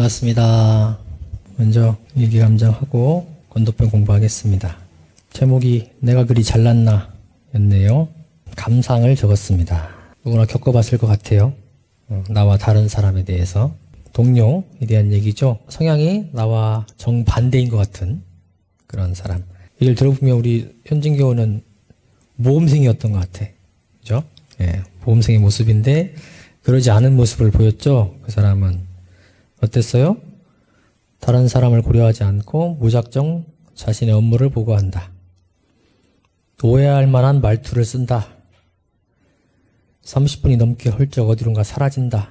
반갑습니다. 먼저 일기감정하고 건도편 공부하겠습니다. 제목이 내가 그리 잘났나 였네요. 감상을 적었습니다. 누구나 겪어봤을 것 같아요. 어, 나와 다른 사람에 대해서. 동료에 대한 얘기죠. 성향이 나와 정반대인 것 같은 그런 사람. 이걸 들어보면 우리 현진교는 모험생이었던 것 같아. 그죠? 예, 모험생의 모습인데 그러지 않은 모습을 보였죠. 그 사람은 어땠어요? 다른 사람을 고려하지 않고 무작정 자신의 업무를 보고한다. 오해할 만한 말투를 쓴다. 30분이 넘게 헐쩍 어디론가 사라진다.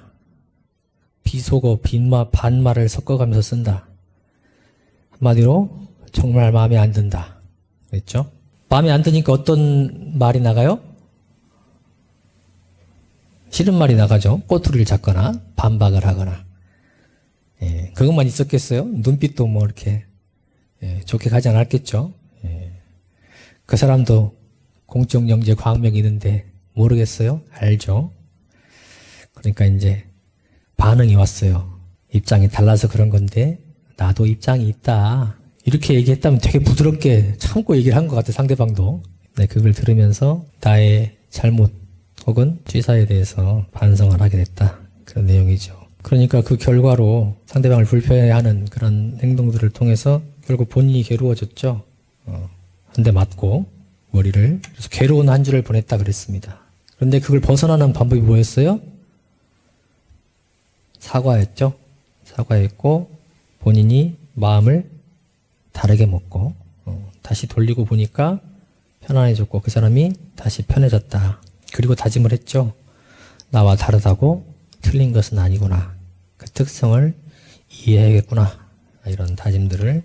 비속어, 빈말, 반말을 섞어가면서 쓴다. 한마디로 정말 마음에 안 든다. 그랬죠? 마음에 안 드니까 어떤 말이 나가요? 싫은 말이 나가죠. 꼬투리를 잡거나 반박을 하거나. 예, 그것만 있었겠어요? 눈빛도 뭐 이렇게 예, 좋게 가지 않았겠죠. 예. 그 사람도 공적 영재 과학력이 있는데 모르겠어요? 알죠. 그러니까 이제 반응이 왔어요. 입장이 달라서 그런 건데 나도 입장이 있다. 이렇게 얘기했다면 되게 부드럽게 참고 얘기를 한 것 같아 상대방도. 네, 그걸 들으면서 나의 잘못 혹은 취사에 대해서 반성을 하게 됐다. 그런 내용이죠. 그러니까 그 결과로 상대방을 불편해하는 그런 행동들을 통해서 결국 본인이 괴로워졌죠. 어, 한 대 맞고 머리를 그래서 괴로운 한 주를 보냈다 그랬습니다. 그런데 그걸 벗어나는 방법이 뭐였어요? 사과했죠. 사과했고 본인이 마음을 다르게 먹고 어, 다시 돌리고 보니까 편안해졌고 그 사람이 다시 편해졌다. 그리고 다짐을 했죠. 나와 다르다고 틀린 것은 아니구나. 그 특성을 이해해야겠구나. 이런 다짐들을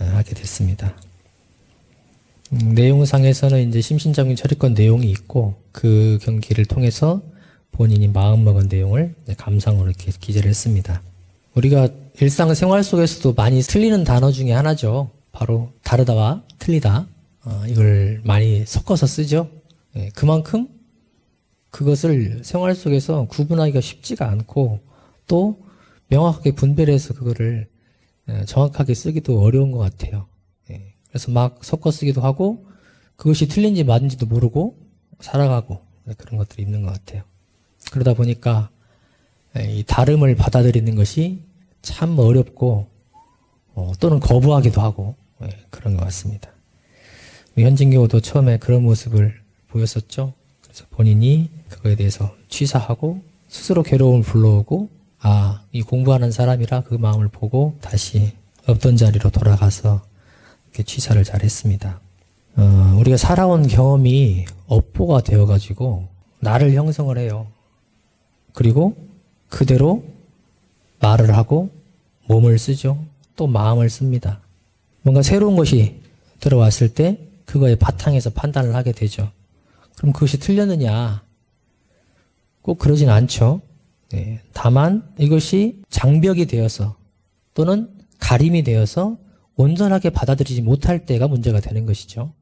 어, 하게 됐습니다. 음, 내용상에서는 이제 심신적인 처리권 내용이 있고 그 경기를 통해서 본인이 마음먹은 내용을 감상으로 이렇게 기재를 했습니다. 우리가 일상생활 속에서도 많이 틀리는 단어 중에 하나죠. 바로 다르다와 틀리다. 어, 이걸 많이 섞어서 쓰죠. 예, 그만큼 그것을 생활 속에서 구분하기가 쉽지가 않고 또 명확하게 분별해서 그거를 예, 정확하게 쓰기도 어려운 것 같아요. 예, 그래서 막 섞어 쓰기도 하고 그것이 틀린지 맞은지도 모르고 살아가고 그런 것들이 있는 것 같아요. 그러다 보니까 예, 이 다름을 받아들이는 것이 참 어렵고 어, 또는 거부하기도 하고 예, 그런 것 같습니다. 현진교도 처음에 그런 모습을 보였었죠. 그래서 본인이 그거에 대해서 취사하고 스스로 괴로움을 불러오고 아, 이 공부하는 사람이라 그 마음을 보고 다시 없던 자리로 돌아가서 이렇게 취사를 잘 했습니다. 어, 우리가 살아온 경험이 업보가 되어가지고 나를 형성을 해요. 그리고 그대로 말을 하고 몸을 쓰죠. 또 마음을 씁니다. 뭔가 새로운 것이 들어왔을 때 그거의 바탕에서 판단을 하게 되죠. 그럼 그것이 틀렸느냐? 꼭 그러진 않죠. 네. 다만 이것이 장벽이 되어서 또는 가림이 되어서 온전하게 받아들이지 못할 때가 문제가 되는 것이죠.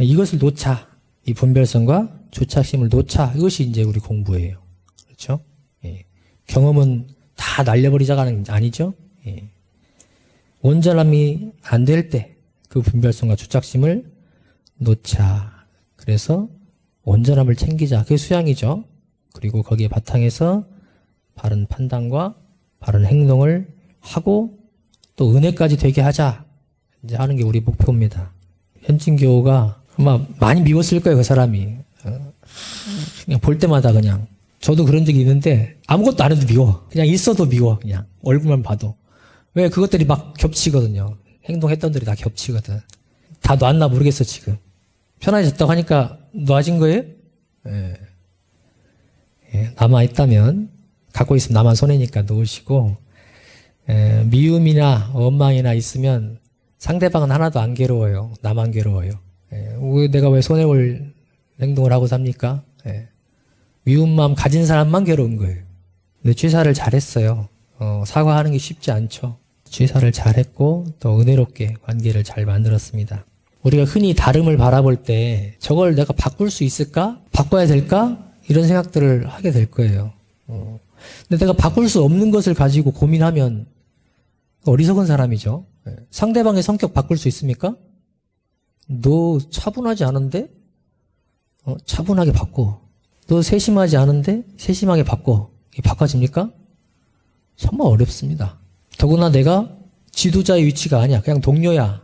이것을 놓자. 이 분별성과 주착심을 놓자. 이것이 이제 우리 공부예요. 그렇죠? 예. 경험은 다 날려버리자가는 아니죠. 예. 온전함이 안 될 때 그 분별성과 주착심을 놓자. 그래서 온전함을 챙기자. 그게 수양이죠. 그리고 거기에 바탕에서 바른 판단과 바른 행동을 하고 또 은혜까지 되게 하자. 이제 하는 게 우리 목표입니다. 현진교가 아마 많이 미웠을 거예요, 그 사람이. 어, 그냥 볼 때마다 그냥. 저도 그런 적이 있는데 아무것도 안 해도 미워. 그냥 있어도 미워. 그냥 얼굴만 봐도. 왜 그것들이 막 겹치거든요. 행동했던 들이 다 겹치거든. 다 놨나 모르겠어, 지금. 편해졌다고 하니까 놓아진 거예요? 예. 예, 남아 있다면, 갖고 있으면 나만 손해니까 놓으시고, 예, 미움이나 원망이나 있으면 상대방은 하나도 안 괴로워요. 나만 괴로워요. 예, 왜 내가 왜 손해볼 행동을 하고 삽니까? 예. 미운 마음 가진 사람만 괴로운 거예요. 근데 취사를 잘했어요. 어, 사과하는 게 쉽지 않죠. 취사를 잘했고 또 은혜롭게 관계를 잘 만들었습니다. 우리가 흔히 다름을 바라볼 때 저걸 내가 바꿀 수 있을까? 바꿔야 될까? 이런 생각들을 하게 될 거예요. 어. 근데 내가 바꿀 수 없는 것을 가지고 고민하면 어리석은 사람이죠. 예. 상대방의 성격 바꿀 수 있습니까? 너 차분하지 않은데? 어, 차분하게 바꿔. 너 세심하지 않은데? 세심하게 바꿔. 이게 바꿔집니까? 정말 어렵습니다. 더구나 내가 지도자의 위치가 아니야. 그냥 동료야.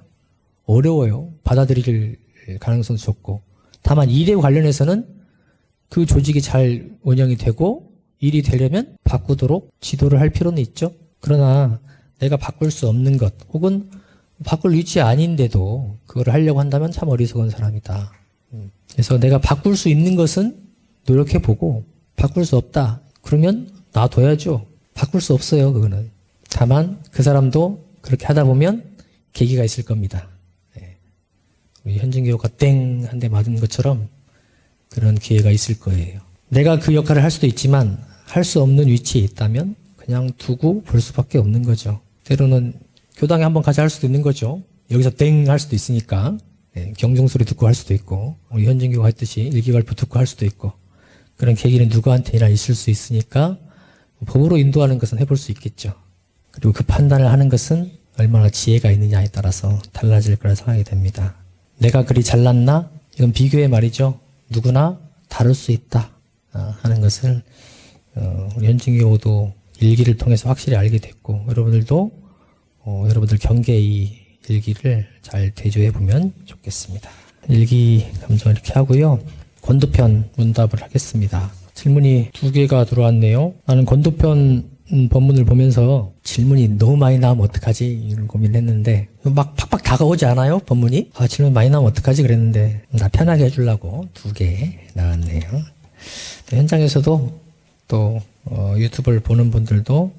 어려워요. 받아들일 가능성도 적고. 다만 일에 관련해서는 그 조직이 잘 운영이 되고 일이 되려면 바꾸도록 지도를 할 필요는 있죠. 그러나 내가 바꿀 수 없는 것 혹은 바꿀 위치 아닌데도 그걸 하려고 한다면 참 어리석은 사람이다. 음. 그래서 내가 바꿀 수 있는 것은 노력해 보고 바꿀 수 없다. 그러면 놔둬야죠. 바꿀 수 없어요. 그거는. 다만 그 사람도 그렇게 하다 보면 계기가 있을 겁니다. 네. 우리 현진 교우가 땡한 대 맞은 것처럼 그런 기회가 있을 거예요. 내가 그 역할을 할 수도 있지만 할 수 없는 위치에 있다면 그냥 두고 볼 수밖에 없는 거죠. 때로는 교당에 한번 가자 할 수도 있는 거죠. 여기서 땡 할 수도 있으니까 네, 경종 소리 듣고 할 수도 있고 우리 현진 교우가 했듯이 일기갈부 듣고 할 수도 있고 그런 계기는 누구한테나 있을 수 있으니까 법으로 인도하는 것은 해볼 수 있겠죠. 그리고 그 판단을 하는 것은 얼마나 지혜가 있느냐에 따라서 달라질 거라 생각이 됩니다. 내가 그리 잘났나? 이건 비교의 말이죠. 누구나 다를 수 있다 아, 하는 것을 어, 우리 현진기 교우도 일기를 통해서 확실히 알게 됐고 여러분들도 어, 여러분들 경계 이 일기를 잘 대조해 보면 좋겠습니다. 일기 감정 이렇게 하고요. 권도편 문답을 하겠습니다. 질문이 두 개가 들어왔네요. 나는 권도편 음, 본문을 보면서 질문이 너무 많이 나오면 어떡하지? 이런 고민을 했는데 막 팍팍 다가오지 않아요? 본문이? 아 질문 많이 나오면 어떡하지? 그랬는데 나 편하게 해주려고 두 개 나왔네요. 현장에서도 또 어, 유튜브를 보는 분들도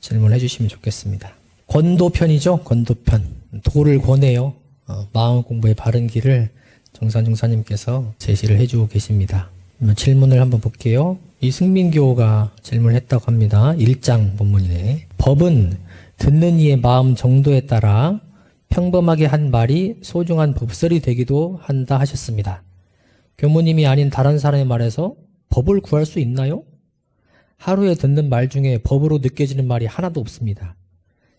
질문해 주시면 좋겠습니다. 권도편이죠. 권도편. 도를 권해요. 어, 마음 공부의 바른 길을 정산 중사님께서 제시를 해주고 계십니다. 그러면 질문을 한번 볼게요. 이승민교가 질문했다고 합니다. 1장 본문이네. 법은 듣는 이의 마음 정도에 따라 평범하게 한 말이 소중한 법설이 되기도 한다 하셨습니다. 교무님이 아닌 다른 사람의 말에서 법을 구할 수 있나요? 하루에 듣는 말 중에 법으로 느껴지는 말이 하나도 없습니다.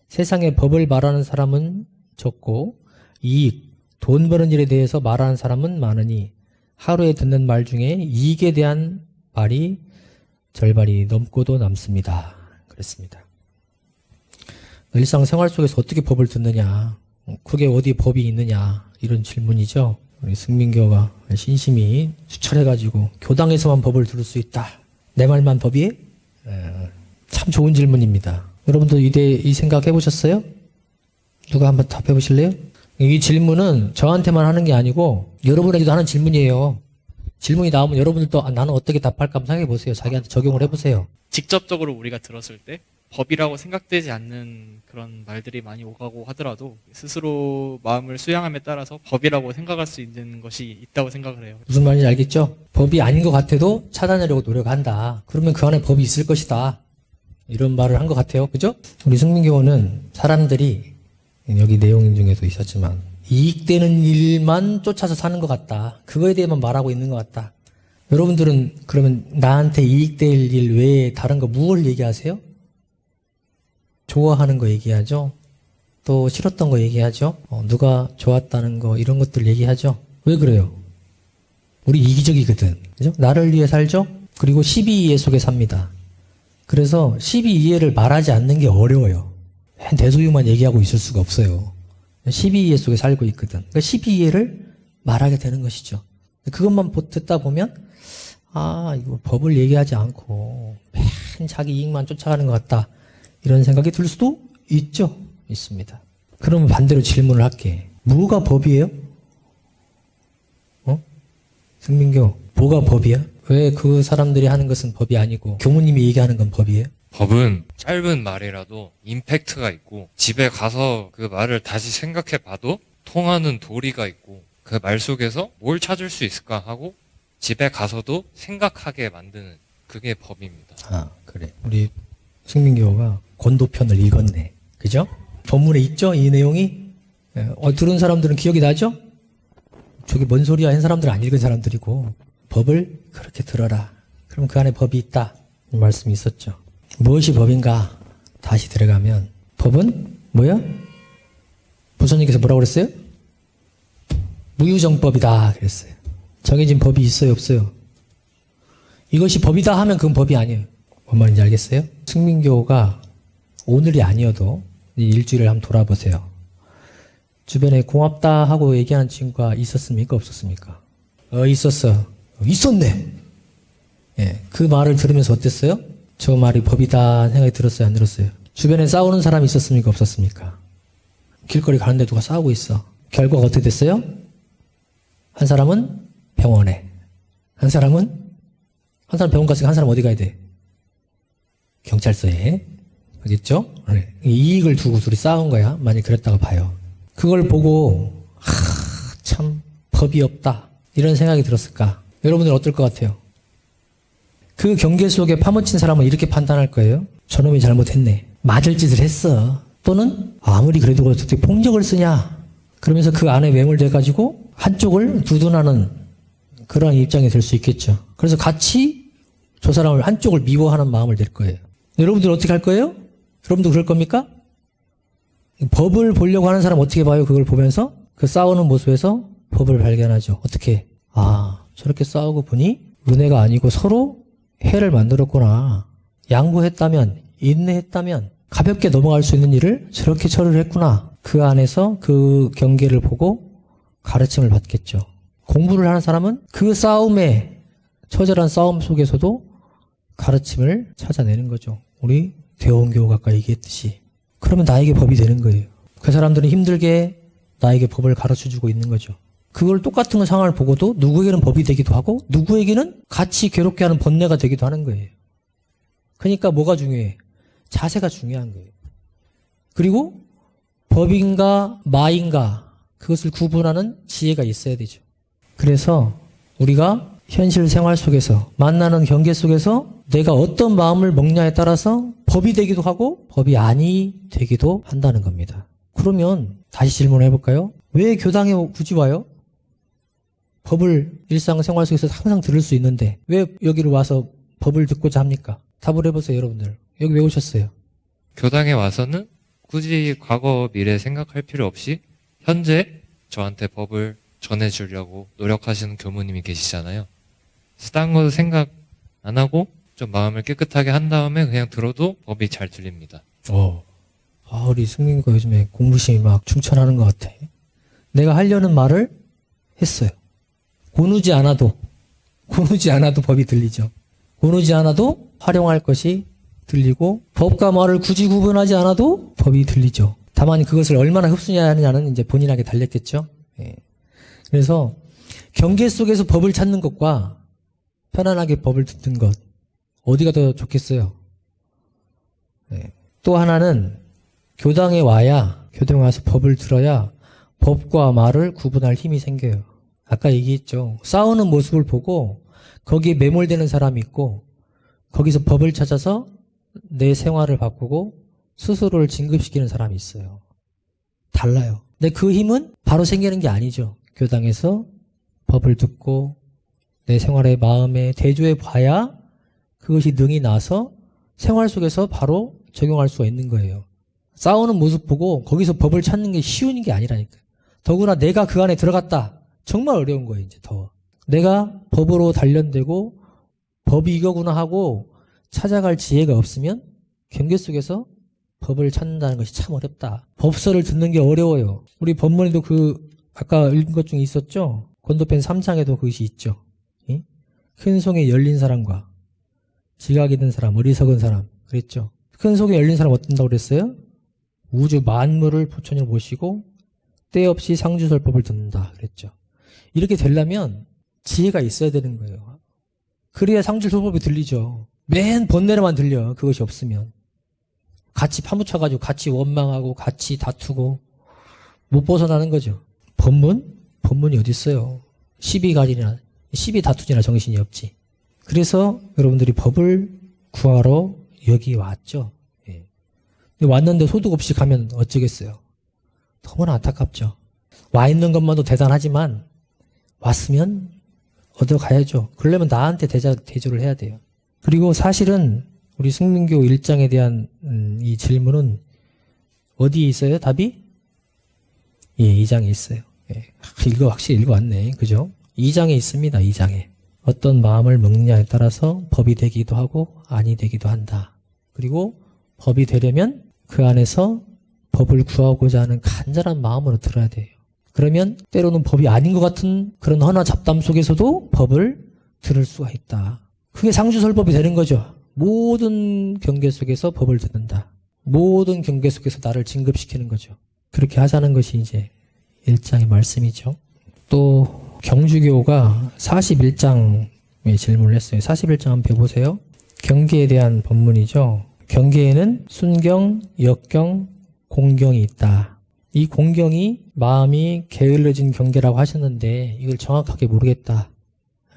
세상에 법을 말하는 사람은 적고 이익, 돈 버는 일에 대해서 말하는 사람은 많으니 하루에 듣는 말 중에 이익에 대한 말이 절반이 넘고도 남습니다. 그랬습니다. 일상생활 속에서 어떻게 법을 듣느냐, 그게 어디 법이 있느냐 이런 질문이죠. 우리 승민교가 신심이 수철해가지고 교당에서만 법을 들을 수 있다. 내 말만 법이? 에, 참 좋은 질문입니다. 여러분도 이대 이 생각 해보셨어요? 누가 한번 답해 보실래요? 이 질문은 저한테만 하는 게 아니고 여러분에게도 하는 질문이에요. 질문이 나오면 여러분들도 아, 나는 어떻게 답할까 한번 생각해 보세요. 자기한테 적용을 해 보세요. 직접적으로 우리가 들었을 때 법이라고 생각되지 않는 그런 말들이 많이 오가고 하더라도 스스로 마음을 수양함에 따라서 법이라고 생각할 수 있는 것이 있다고 생각을 해요. 무슨 말인지 알겠죠? 법이 아닌 것 같아도 찾아내려고 노력한다. 그러면 그 안에 법이 있을 것이다. 이런 말을 한 것 같아요. 그죠? 우리 승민교원은 사람들이 여기 내용 중에도 있었지만 이익되는 일만 쫓아서 사는 것 같다. 그거에 대해만 말하고 있는 것 같다. 여러분들은 그러면 나한테 이익될 일 외에 다른 거 무엇을 얘기하세요? 좋아하는 거 얘기하죠. 또 싫었던 거 얘기하죠. 어, 누가 좋았다는 거 이런 것들 얘기하죠. 왜 그래요? 우리 이기적이거든. 그죠? 나를 위해 살죠? 그리고 12이해 속에 삽니다. 그래서 12이해를 말하지 않는 게 어려워요. 대소유만 얘기하고 있을 수가 없어요. 12이해 속에 살고 있거든. 그러니까 12이해를 말하게 되는 것이죠. 그것만 보- 듣다 보면 아 이거 법을 얘기하지 않고 맨 자기 이익만 쫓아가는 것 같다. 이런 생각이 들 수도 있죠. 있습니다. 그러면 반대로 질문을 할게. 뭐가 법이에요? 어? 승민교, 뭐가 법이야? 왜 그 사람들이 하는 것은 법이 아니고 교무님이 얘기하는 건 법이에요? 법은 짧은 말이라도 임팩트가 있고 집에 가서 그 말을 다시 생각해 봐도 통하는 도리가 있고 그 말 속에서 뭘 찾을 수 있을까 하고 집에 가서도 생각하게 만드는 그게 법입니다. 아, 그래. 우리 승민교가 권도편을 읽었네. 그죠? 본문에 있죠? 이 내용이? 예, 어, 들은 사람들은 기억이 나죠? 저게 뭔 소리야? 한 사람들은 안 읽은 사람들이고. 법을 그렇게 들어라. 그럼 그 안에 법이 있다. 이 말씀이 있었죠. 무엇이 법인가? 다시 들어가면 법은 뭐야? 부처님께서 뭐라고 그랬어요? 무유정법이다 그랬어요. 정해진 법이 있어요 없어요? 이것이 법이다 하면 그건 법이 아니에요. 뭔 말인지 알겠어요? 승민교가 오늘이 아니어도 이 일주일을 한번 돌아보세요. 주변에 고맙다 하고 얘기하는 친구가 있었습니까? 없었습니까? 어, 있었어. 있었네. 예, 그 말을 들으면서 어땠어요? 저 말이 법이다 생각이 들었어요? 안 들었어요? 주변에 싸우는 사람이 있었습니까? 없었습니까? 길거리 가는데 누가 싸우고 있어. 결과가 어떻게 됐어요? 한 사람은 병원에. 한 사람은 한 사람 병원 갔으니까 한 사람 어디 가야 돼? 경찰서에. 알겠죠? 네. 이익을 두고 둘이 싸운 거야. 만약 그랬다가 봐요. 그걸 보고 하, 참 법이 없다. 이런 생각이 들었을까? 여러분들 어떨 것 같아요? 그 경계 속에 파묻힌 사람은 이렇게 판단할 거예요. 저놈이 잘못했네. 맞을 짓을 했어. 또는 아무리 그래도 어떻게 폭력을 쓰냐. 그러면서 그 안에 매몰돼가지고 한쪽을 두둔하는 그런 입장이 될 수 있겠죠. 그래서 같이 저 사람을 한쪽을 미워하는 마음을 낼 거예요. 여러분들 어떻게 할 거예요? 여러분도 그럴 겁니까? 법을 보려고 하는 사람 어떻게 봐요? 그걸 보면서 그 싸우는 모습에서 법을 발견하죠. 어떻게? 아, 저렇게 싸우고 보니 은혜가 아니고 서로 해를 만들었구나. 양보했다면, 인내했다면, 가볍게 넘어갈 수 있는 일을 저렇게 처리를 했구나. 그 안에서 그 경계를 보고 가르침을 받겠죠. 공부를 하는 사람은 그 싸움에, 처절한 싸움 속에서도 가르침을 찾아내는 거죠. 우리 대원교가 아까 얘기했듯이. 그러면 나에게 법이 되는 거예요. 그 사람들은 힘들게 나에게 법을 가르쳐 주고 있는 거죠. 그걸 똑같은 상황을 보고도 누구에게는 법이 되기도 하고 누구에게는 같이 괴롭게 하는 번뇌가 되기도 하는 거예요. 그러니까 뭐가 중요해? 자세가 중요한 거예요. 그리고 법인가 마인가 그것을 구분하는 지혜가 있어야 되죠. 그래서 우리가 현실 생활 속에서 만나는 경계 속에서 내가 어떤 마음을 먹냐에 따라서 법이 되기도 하고 법이 아니 되기도 한다는 겁니다. 그러면 다시 질문해 볼까요? 왜 교당에 굳이 와요? 법을 일상생활 속에서 항상 들을 수 있는데 왜 여기를 와서 법을 듣고자 합니까? 답을 해보세요 여러분들. 여기 왜 오셨어요? 교당에 와서는 굳이 과거 미래 생각할 필요 없이 현재 저한테 법을 전해주려고 노력하시는 교무님이 계시잖아요. 딴거 생각 안 하고 좀 마음을 깨끗하게 한 다음에 그냥 들어도 법이 잘 들립니다. 어. 아, 우리 승민이가 요즘에 공부심이 막 충천하는 것 같아. 내가 하려는 말을 했어요. 고누지 않아도, 고누지 않아도 법이 들리죠. 고누지 않아도 활용할 것이 들리고, 법과 말을 굳이 구분하지 않아도 법이 들리죠. 다만 그것을 얼마나 흡수하느냐는 이제 본인에게 달렸겠죠. 예. 그래서 경계 속에서 법을 찾는 것과 편안하게 법을 듣는 것, 어디가 더 좋겠어요? 예. 또 하나는 교당에 와야 교당에 와서 법을 들어야 법과 말을 구분할 힘이 생겨요. 아까 얘기했죠. 싸우는 모습을 보고 거기에 매몰되는 사람이 있고 거기서 법을 찾아서 내 생활을 바꾸고 스스로를 진급시키는 사람이 있어요. 달라요. 근데 그 힘은 바로 생기는 게 아니죠. 교당에서 법을 듣고 내 생활의 마음에 대조해 봐야 그것이 능이 나서 생활 속에서 바로 적용할 수가 있는 거예요. 싸우는 모습 보고 거기서 법을 찾는 게 쉬운 게 아니라니까요. 더구나 내가 그 안에 들어갔다. 정말 어려운 거예요, 이제 더. 내가 법으로 단련되고 법이 이거구나 하고 찾아갈 지혜가 없으면 경계 속에서 법을 찾는다는 것이 참 어렵다. 법서를 듣는 게 어려워요. 우리 법문에도 그 아까 읽은 것 중에 있었죠? 권도편 3장에도 그것이 있죠. 예? 큰 송에 열린 사람과 지각이 든 사람, 어리석은 사람 그랬죠. 큰 속에 열린 사람 어떤다고 그랬어요? 우주 만물을 부처님을 모시고 때 없이 상주설법을 듣는다 그랬죠. 이렇게 되려면 지혜가 있어야 되는 거예요. 그래야 상주설법이 들리죠. 맨 번뇌로만 들려. 그것이 없으면. 같이 파묻혀가지고 같이 원망하고 같이 다투고 못 벗어나는 거죠. 법문? 법문이 어디 있어요? 시비가리나 시비 다투지나 정신이 없지. 그래서 여러분들이 법을 구하러 여기 왔죠. 예. 왔는데 소득 없이 가면 어쩌겠어요. 너무나 안타깝죠. 와 있는 것만도 대단하지만 왔으면 얻어 가야죠. 그러려면 나한테 대자, 대조를 해야 돼요. 그리고 사실은 우리 승민교 일장에 대한 음, 이 질문은 어디에 있어요? 답이? 예, 2장에 있어요. 예. 이거 확실히 읽어왔네. 그죠? 2장에 있습니다. 2장에. 어떤 마음을 먹느냐에 따라서 법이 되기도 하고 아니 되기도 한다. 그리고 법이 되려면 그 안에서 법을 구하고자 하는 간절한 마음으로 들어야 돼요. 그러면 때로는 법이 아닌 것 같은 그런 허나 잡담 속에서도 법을 들을 수가 있다. 그게 상주설법이 되는 거죠. 모든 경계 속에서 법을 듣는다. 모든 경계 속에서 나를 진급시키는 거죠. 그렇게 하자는 것이 이제 1장의 말씀이죠. 또 경주교가 41장에 질문을 했어요. 41장 한번 펴보세요. 경계에 대한 법문이죠. 경계에는 순경, 역경, 공경이 있다. 이 공경이 마음이 게을러진 경계라고 하셨는데 이걸 정확하게 모르겠다.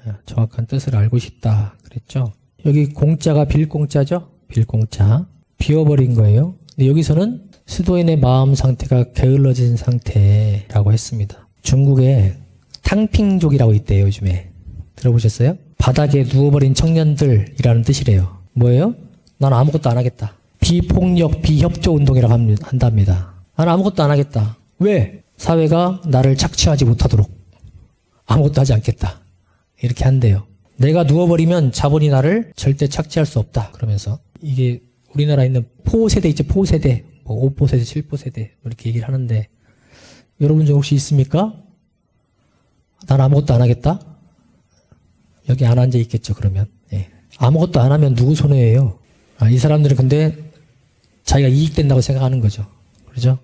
아, 정확한 뜻을 알고 싶다. 그랬죠. 여기 공자가 빌공자죠? 빌공자. 비워버린 거예요. 근데 여기서는 수도인의 마음 상태가 게을러진 상태라고 했습니다. 중국에 탕핑족이라고 있대요, 요즘에. 들어보셨어요? 바닥에 누워버린 청년들이라는 뜻이래요. 뭐예요? 난 아무것도 안 하겠다. 비폭력, 비협조 운동이라고 한답니다. 나는 아무것도 안 하겠다. 왜? 사회가 나를 착취하지 못하도록 아무것도 하지 않겠다. 이렇게 한대요. 내가 누워버리면 자본이 나를 절대 착취할 수 없다. 그러면서 이게 우리나라에 있는 포세대 있죠. 포세대. 뭐 5포 세대, 7포 세대 이렇게 얘기를 하는데 여러분 중 혹시 있습니까? 난 아무것도 안 하겠다? 여기 안 앉아 있겠죠, 그러면. 예. 아무것도 안 하면 누구 손해예요? 아, 이 사람들은 근데 자기가 이익된다고 생각하는 거죠. 그렇죠?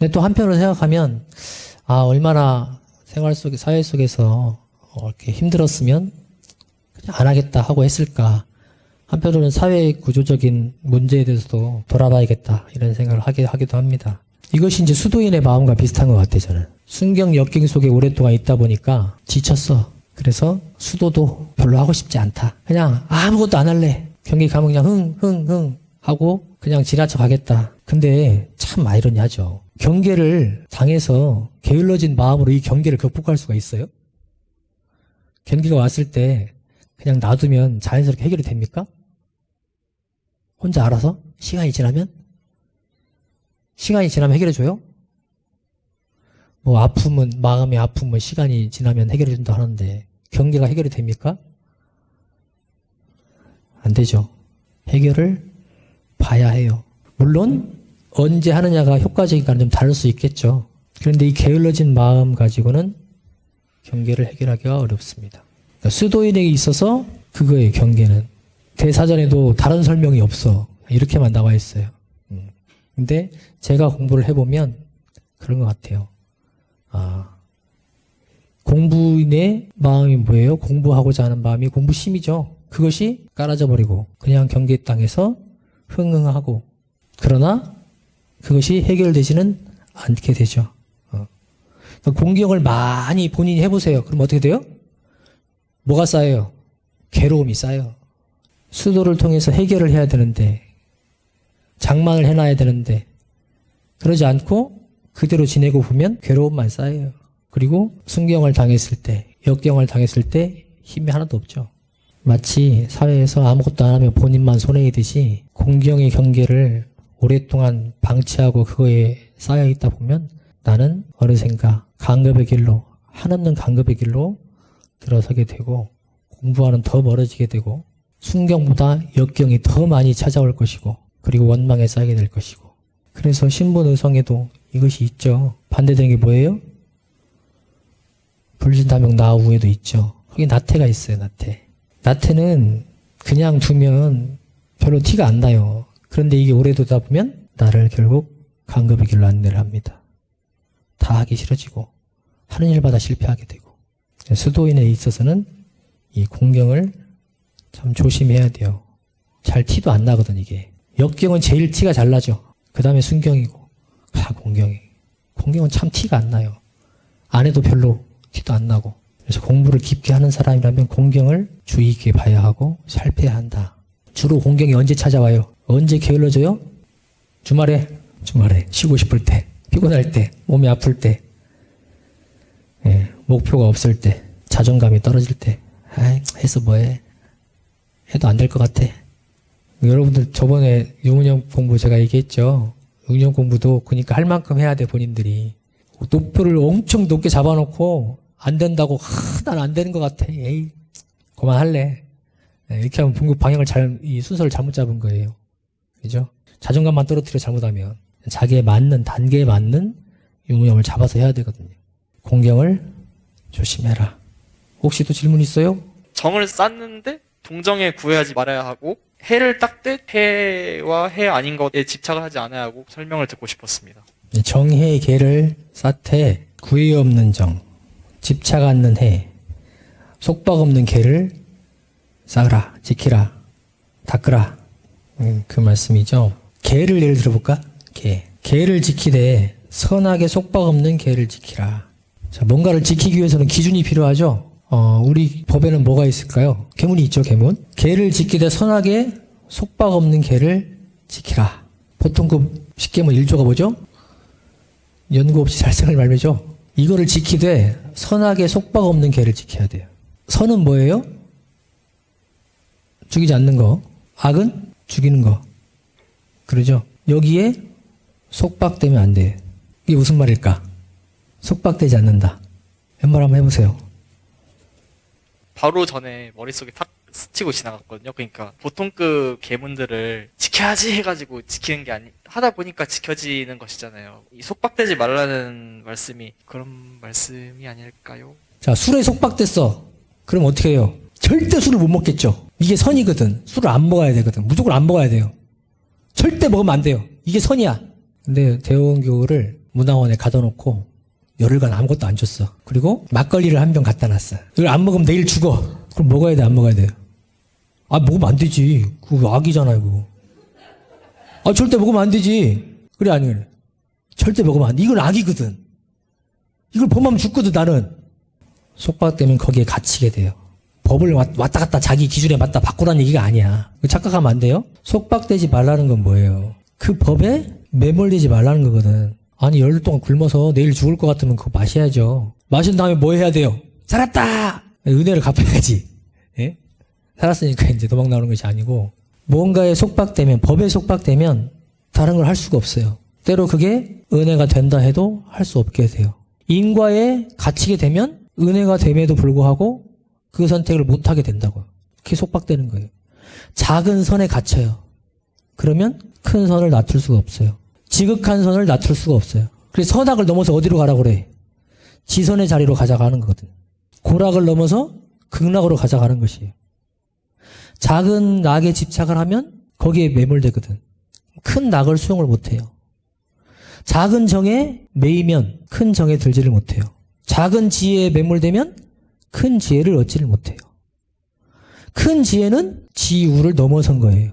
근데 또 한편으로 생각하면 아, 얼마나 생활 속에 사회 속에서 어, 이렇게 힘들었으면 그냥 안 하겠다 하고 했을까. 한편으로는 사회 구조적인 문제에 대해서도 돌아봐야겠다 이런 생각을 하게 하기도 합니다. 이것이 이제 수도인의 마음과 비슷한 것 같아요, 저는. 순경 역경 속에 오랫동안 있다 보니까 지쳤어. 그래서 수도도 별로 하고 싶지 않다. 그냥 아무것도 안 할래. 경기 가면 그냥 흥, 흥, 흥 하고 그냥 지나쳐 가겠다. 근데 참 아이러니하죠. 경계를 당해서 게을러진 마음으로 이 경계를 극복할 수가 있어요? 경계가 왔을 때 그냥 놔두면 자연스럽게 해결이 됩니까? 혼자 알아서? 시간이 지나면? 시간이 지나면 해결해줘요? 뭐 아픔은 마음의 아픔은 시간이 지나면 해결해 준다 하는데 경계가 해결이 됩니까? 안 되죠. 해결을 봐야 해요. 물론 언제 하느냐가 효과적인가는 좀 다를 수 있겠죠. 그런데 이 게을러진 마음 가지고는 경계를 해결하기가 어렵습니다. 그러니까 수도인에게 있어서 그거의 경계는 대사전에도 다른 설명이 없어 이렇게만 나와 있어요. 음. 근데 제가 공부를 해보면 그런 것 같아요. 아, 공부인의 마음이 뭐예요? 공부하고자 하는 마음이 공부심이죠. 그것이 깔아져 버리고 그냥 경계 땅에서 흥흥하고 그러나 그것이 해결되지는 않게 되죠. 어. 그러니까 공경을 많이 본인이 해보세요. 그럼 어떻게 돼요? 뭐가 쌓여요? 괴로움이 쌓여. 수도를 통해서 해결을 해야 되는데 장만을 해놔야 되는데 그러지 않고 그대로 지내고 보면 괴로움만 쌓여요. 그리고 순경을 당했을 때, 역경을 당했을 때 힘이 하나도 없죠. 마치 사회에서 아무것도 안 하면 본인만 손해이듯이 공경의 경계를 오랫동안 방치하고 그거에 쌓여 있다 보면 나는 어느샌가 강급의 길로, 한없는 강급의 길로 들어서게 되고 공부와는 더 멀어지게 되고 순경보다 역경이 더 많이 찾아올 것이고 그리고 원망에 쌓이게 될 것이고 그래서 신분 의성에도 이것이 있죠. 반대되는 게 뭐예요? 불신다명 나우에도 있죠. 거기 나태가 있어요. 나태. 나태는 그냥 두면 별로 티가 안 나요. 그런데 이게 오래 두다 보면 나를 결국 강급의 길로 안내를 합니다. 다 하기 싫어지고 하는 일마다 실패하게 되고 수도인에 있어서는 이 공경을 참 조심해야 돼요. 잘 티도 안 나거든 이게. 역경은 제일 티가 잘 나죠. 그 다음에 순경이고 다 공경이. 공경은 참 티가 안 나요. 안 해도 별로 티도 안 나고. 그래서 공부를 깊게 하는 사람이라면 공경을 주의 있게 봐야 하고 살펴야 한다. 주로 공경이 언제 찾아와요? 언제 게을러져요? 주말에, 주말에 쉬고 싶을 때, 피곤할 때, 몸이 아플 때, 예, 목표가 없을 때, 자존감이 떨어질 때, 아이, 해서 뭐해? 해도 안 될 것 같아. 여러분들 저번에 유문영 공부 제가 얘기했죠. 응용 공부도 그러니까 할 만큼 해야 돼 본인들이 목표를 엄청 높게 잡아놓고 안 된다고 난안 되는 것 같아 에이 그만할래 네, 이렇게 하면 분급 방향을 잘 이 순서를 잘못 잡은 거예요 그죠 자존감만 떨어뜨려 잘못하면 자기에 맞는 단계에 맞는 유무형을 잡아서 해야 되거든요 공경을 조심해라 혹시 또 질문 있어요? 정을 쌓는데 동정에 구애하지 말아야 하고 해를 딱 때 해와 해 아닌 것에 집착을 하지 않아야 하고 설명을 듣고 싶었습니다. 네, 정해 계를 쌓되 구애 없는 정 집착 않는 해 속박 없는 계를 쌓으라 지키라 닦으라 음, 그 말씀이죠. 계를 예를 들어볼까? 계 계를 지키되 선하게 속박 없는 계를 지키라. 자 뭔가를 지키기 위해서는 기준이 필요하죠? 어, 우리 법에는 뭐가 있을까요? 계문이 있죠 계문. 계를 지키되 선하게 속박 없는 계를 지키라. 보통 그 십계문 1조가 뭐죠? 연구 없이 살생을 말미죠. 이거를 지키되 선하게 속박 없는 개를 지켜야 돼요. 선은 뭐예요? 죽이지 않는 거. 악은 죽이는 거. 그러죠? 여기에 속박되면 안 돼. 이게 무슨 말일까? 속박되지 않는다. 왼말 한번 해보세요. 바로 전에 머릿속에 탁 스치고 지나갔거든요. 그러니까 보통급 계문들을 지켜야지 해가지고 지키는 게 아니 하다 보니까 지켜지는 것이잖아요. 이 속박되지 말라는 말씀이 그런 말씀이 아닐까요? 자, 술에 속박됐어. 그럼 어떻게 해요? 절대 술을 못 먹겠죠. 이게 선이거든. 술을 안 먹어야 되거든. 무조건 안 먹어야 돼요. 절대 먹으면 안 돼요. 이게 선이야. 근데 대원교를 문화원에 가둬놓고 열흘간 아무것도 안 줬어. 그리고 막걸리를 한 병 갖다 놨어. 이걸 안 먹으면 내일 죽어. 그럼 먹어야 돼, 안 먹어야 돼요? 아, 먹으면 안 되지. 그거 악이잖아요, 그거. 아, 절대 먹으면 안 되지. 그래, 아니, 그래. 절대 먹으면 안 돼. 이건 악이거든. 이걸 범하면 죽거든, 나는. 속박 되면 거기에 갇히게 돼요. 법을 왔- 왔다 갔다 자기 기준에 맞다 바꾸라는 얘기가 아니야. 착각하면 안 돼요? 속박되지 말라는 건 뭐예요? 그 법에 매몰되지 말라는 거거든. 아니, 열흘 동안 굶어서 내일 죽을 것 같으면 그거 마셔야죠. 마신 다음에 뭐 해야 돼요? 살았다! 은혜를 갚아야지. 예? 살았으니까 이제 도망 나오는 것이 아니고, 무언가에 속박되면, 법에 속박되면 다른 걸 할 수가 없어요. 때로 그게 은혜가 된다 해도 할 수 없게 돼요. 인과에 갇히게 되면 은혜가 됨에도 불구하고 그 선택을 못하게 된다고요. 그게 속박되는 거예요. 작은 선에 갇혀요. 그러면 큰 선을 낮출 수가 없어요. 지극한 선을 낮출 수가 없어요. 그래서 선악을 넘어서 어디로 가라고 그래? 지선의 자리로 가져가는 거거든. 고락을 넘어서 극락으로 가져가는 것이에요. 작은 낙에 집착을 하면 거기에 매몰되거든. 큰 낙을 수용을 못해요. 작은 정에 매이면 큰 정에 들지를 못해요. 작은 지혜에 매몰되면 큰 지혜를 얻지를 못해요. 큰 지혜는 지우를 넘어선 거예요.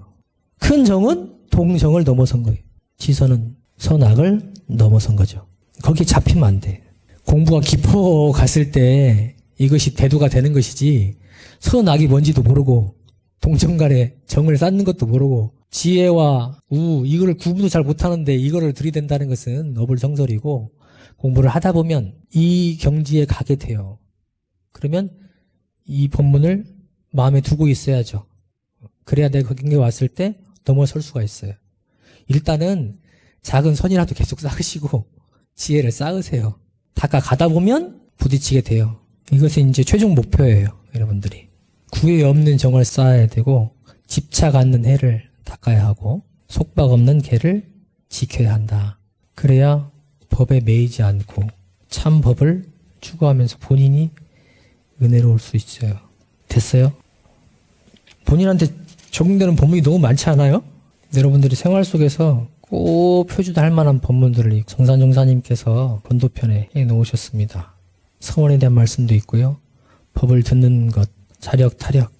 큰 정은 동정을 넘어선 거예요. 지선은 선악을 넘어선 거죠. 거기에 잡히면 안 돼. 공부가 깊어 갔을 때 이것이 대두가 되는 것이지 선악이 뭔지도 모르고 동정 간에 정을 쌓는 것도 모르고 지혜와 우 이거를 구분도 잘 못하는데 이거를 들이댄다는 것은 어불성설이고 공부를 하다 보면 이 경지에 가게 돼요. 그러면 이 본문을 마음에 두고 있어야죠. 그래야 내가 그 경계에 왔을 때 넘어설 수가 있어요. 일단은 작은 선이라도 계속 쌓으시고 지혜를 쌓으세요. 다가 가다 보면 부딪히게 돼요. 이것이 이제 최종 목표예요. 여러분들이. 구애 없는 정을 쌓아야 되고 집착 않는 해를 닦아야 하고 속박 없는 개를 지켜야 한다. 그래야 법에 매이지 않고 참 법을 추구하면서 본인이 은혜로울 수 있어요. 됐어요? 본인한테 적용되는 법문이 너무 많지 않아요? 여러분들이 생활 속에서 꼭 표준할 만한 법문들을 정산정사님께서 본도편에 해 놓으셨습니다. 서원에 대한 말씀도 있고요. 법을 듣는 것, 자력, 타력,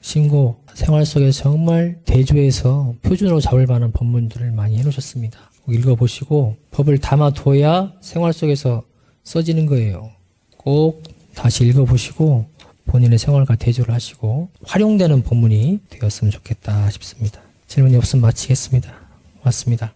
신고, 생활 속에서 정말 대조해서 표준으로 잡을 만한 법문들을 많이 해놓으셨습니다. 꼭 읽어보시고 법을 담아둬야 생활 속에서 써지는 거예요. 꼭 다시 읽어보시고 본인의 생활과 대조를 하시고 활용되는 법문이 되었으면 좋겠다 싶습니다. 질문이 없으면 마치겠습니다. 맞습니다.